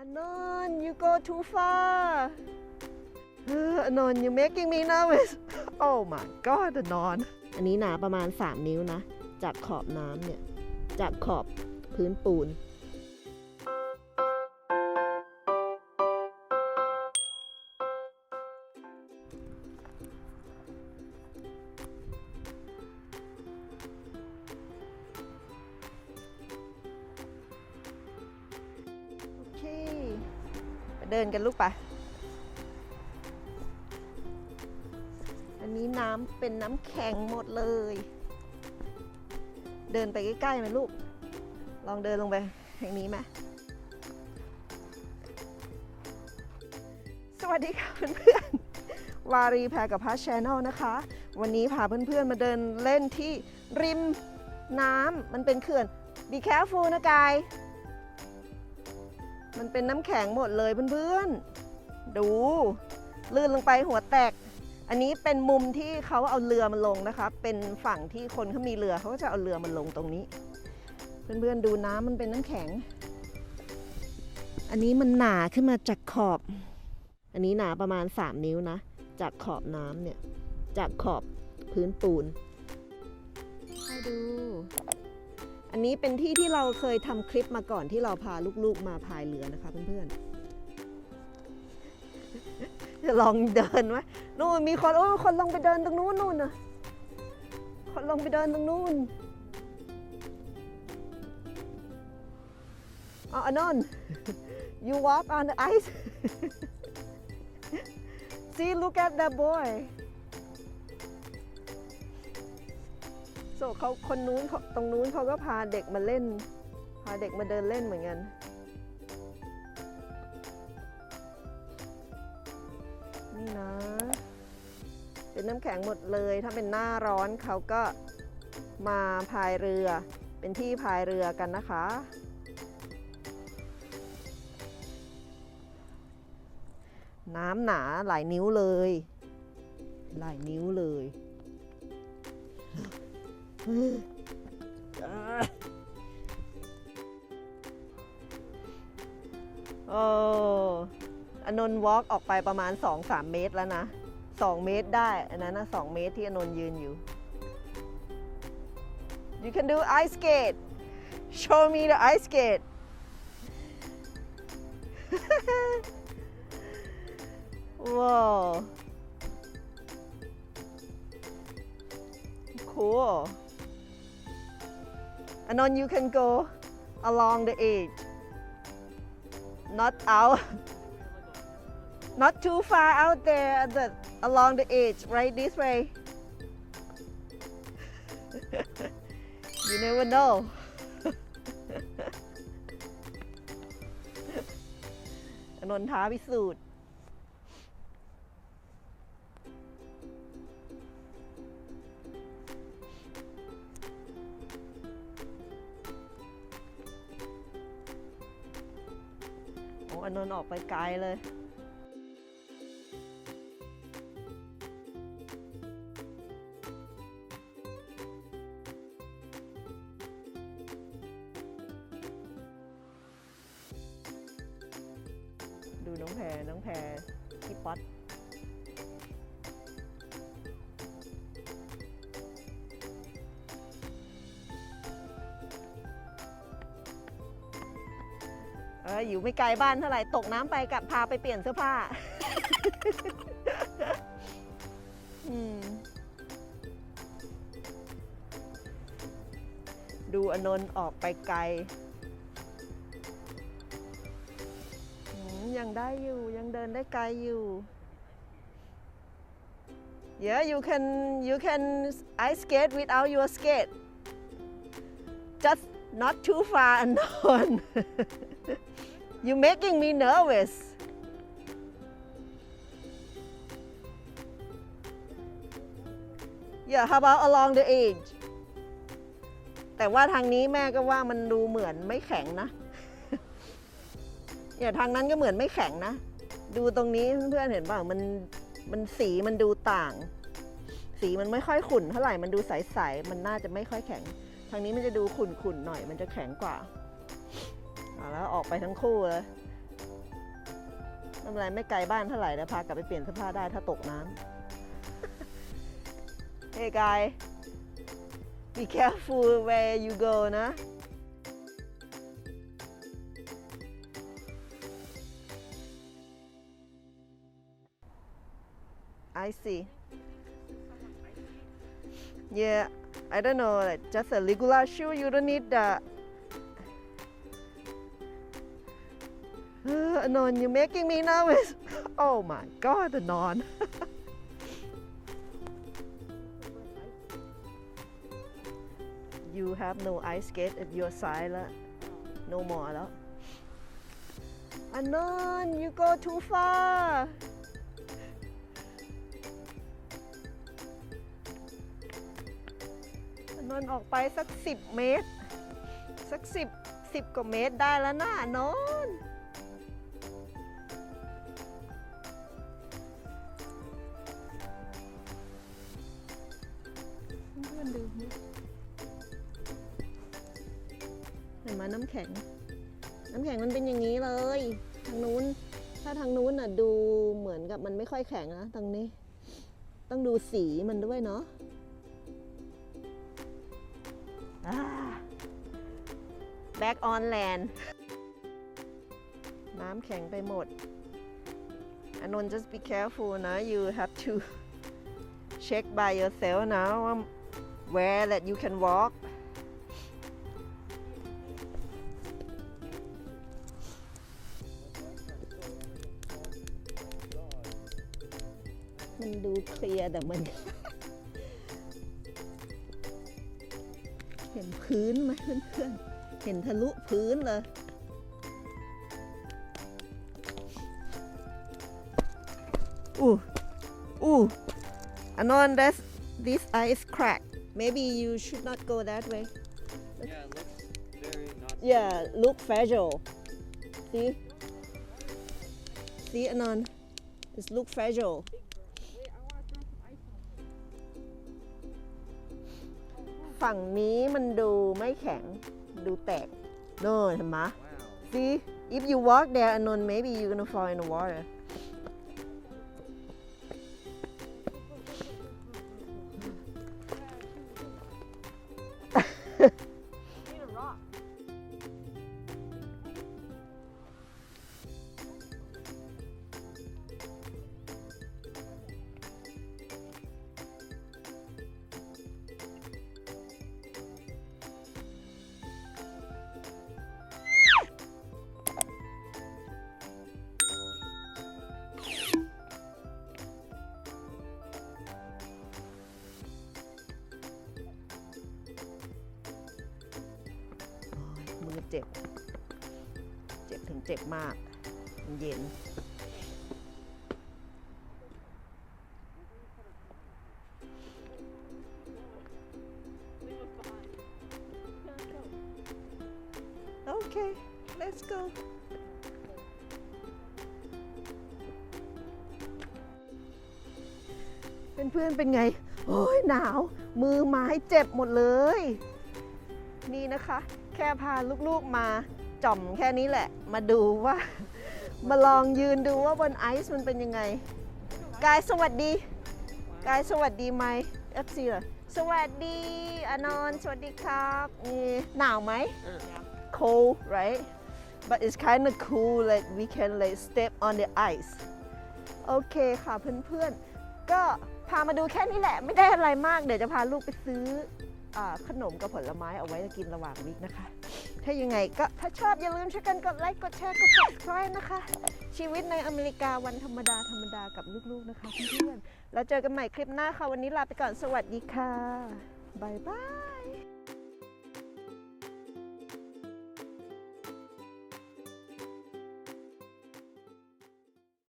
Anon you go too far เออ Anon you making me nervous oh my god Anon อันนี้หนาประมาณ 3 นิ้วนะ จากขอบน้ำเนี่ย จากขอบพื้นปูน เดินกันลูกไปะอันนี้น้ำเป็นน้ำแข็งหมดเลย เดินไปใกล้ๆไหมลูก ลองเดินลงไปทางนี้ไหมสวัสดีค่ะเพื่อนๆ วารีแพรกับพัชแชแนลนะคะ วันนี้พาเพื่อนๆ มาเดินเล่นที่ริมน้ำมันเป็นเขื่อน Be careful นะกาย มันเป็นน้ำแข็งหมดเลยเพื่อนๆ ดู ลื่นลงไปหัวแตก อันนี้เป็นมุมที่เขาเอาเรือมาลงนะคะ เป็นฝั่งที่คนเขามีเรือเขาก็จะเอาเรือมาลงตรงนี้ เพื่อนๆดูน้ำมันเป็นน้ำแข็ง อันนี้มันหนาขึ้นมาจากขอบ อันนี้หนาประมาณ 3 นิ้วนะ จากขอบน้ำเนี่ย จากขอบพื้นปูนให้ดู อันนี้เป็นที่ที่เราเคยทำคลิปมาก่อนที่เราพาลูกๆมาพายเรือนะคะเพื่อนๆจะลองเดินไหมนู่นมีคนโอ้คนลงไปเดินตรงนู้นนู่นนะคนลงไปเดินตรงนู้นอ๋ออนน you walk on the ice see look at that boy so เขาคนนู้นตรงนู้นเขาก็พาเด็กมาเล่น พาเด็กมาเดินเล่นเหมือนกัน นี่นะ เป็นน้ำแข็งหมดเลย ถ้าเป็นหน้าร้อนเขาก็มาพายเรือ เป็นที่พายเรือกันนะคะน้ำหนาหลายนิ้วเลย หลายนิ้วเลย โอ้อนนท์วอล์กออกไปประมาณ 2-3 เมตรแล้วนะ 2 เมตรได้ อันนั้นนะ 2 เมตรที่อนนท์ยืนอยู่ You can do ice skate Show me the ice skate Whoa Cool Anon you can go along the edge not out not too far out there the along the edge right this way you never know อนนท์ท้าพิสูจน์ นนออกไปไกลเลย ดูน้องแพรน้องแพรพี่ป๊อต อออยู่ไม่ไกลบ้านเท่าไหร่ตกน้ำไปกับพาไปเปลี่ยนเสื้อผ้าอืมดูอนนท์ออกไปไกล ยังได้อยู่ยังเดินได้ไกลอยู่ Yeah you can you can ice skate without your skate not too far unknown you making me nervous Yeah how about along the edge แต่ว่าทางนี้แม่ก็ว่ามันดูเหมือนไม่แข็งนะเนี่ยทางนั้นก็เหมือนไม่แข็งนะ ดูตรงนี้เพื่อนๆเห็นเปล่ามันมันสีมันดูต่าง สีมันไม่ค่อยขุ่นเท่าไหร่ มันดูใสๆ มันน่าจะไม่ค่อยแข็ง ทางนี้มันจะดูขุ่นๆหน่อยมันจะแข็งกว่าเอาแล้วออกไปทั้งคู่เลยไม่เป็นไรไม่ไกลบ้านเท่าไหร่แล้วพากลับไปเปลี่ยนเสื้อผ้าได้ถ้าตกน้ำ Hey guy be careful where you go นะ I see Yeah I don't know, like just a regular shoe. You don't need the. Uh, non, you're making me nervous. Oh my God, non. you have no ice skate at your side silent. no more la. Anon, you go too far. Anon ออกไปสักสิบเมตร สักสิบสิบกว่าเมตรได้แล้วนะอนนท์เพื่อนๆดูนี่เห็นไหมน้ำแข็ง น้ำแข็งมันเป็นอย่างนี้เลย ทางนู้น ถ้าทางนู้นน่ะดูเหมือนกับมันไม่ค่อยแข็งนะ ทางนี้ ต้องดูสีมันด้วยเนาะ back on land น้ำแข็งไปหมดอานนท์ just be careful นะ you have to check by yourself นะว่า where that you can walk มันดูเคลียร์แต่มัน พื้นไหมเพื่อนๆ เห็นทะลุพื้นเลยอู้อู้ Anon, that's this ice crack. Maybe you should not go that way. Yeah, it looks very not. Yeah, look fragile. See? See, Anon? This look fragile. ฝั่งนี้มันดูไม่แข็ง ดูแตกโน่นเห็นไหม Wow. See, if you walk there, Anon, maybe you're gonna fall in the water. เจ็บ เจ็บถึงเจ็บมากมันเย็น โอเค let's go เพื่อนๆเป็นไง โอ้ยหนาว มือไม้เจ็บหมดเลย นี่นะคะ แค่พาลูกๆมาจ่อมแค่นี้แหละ มาดูว่า มาลองยืนดูว่าบนไอซ์มันเป็นยังไง กายสวัสดี กายสวัสดีไหม FC เหรอสวัสดีอานนท์สวัสดีครับนี่หนาวไหม cold right but it's kind of cool like we can like step on the ice โอเคค่ะเพื่อนๆ ก็พามาดูแค่นี้แหละ ไม่ได้อะไรมาก เดี๋ยวจะพาลูกไปซื้ออา ขนมกับผลไม้เอาไว้กินระหว่างวิกนะคะ ถ้ายังไงก็ถ้าชอบอย่าลืมช่วยกันกดไลค์กดแชร์กด subscribe นะคะ ชีวิตในอเมริกาวันธรรมดาธรรมดากับลูกๆนะคะเพื่อนๆแล้วเจอกันใหม่คลิปหน้าค่ะ วันนี้ลาไปก่อนสวัสดีค่ะบายบาย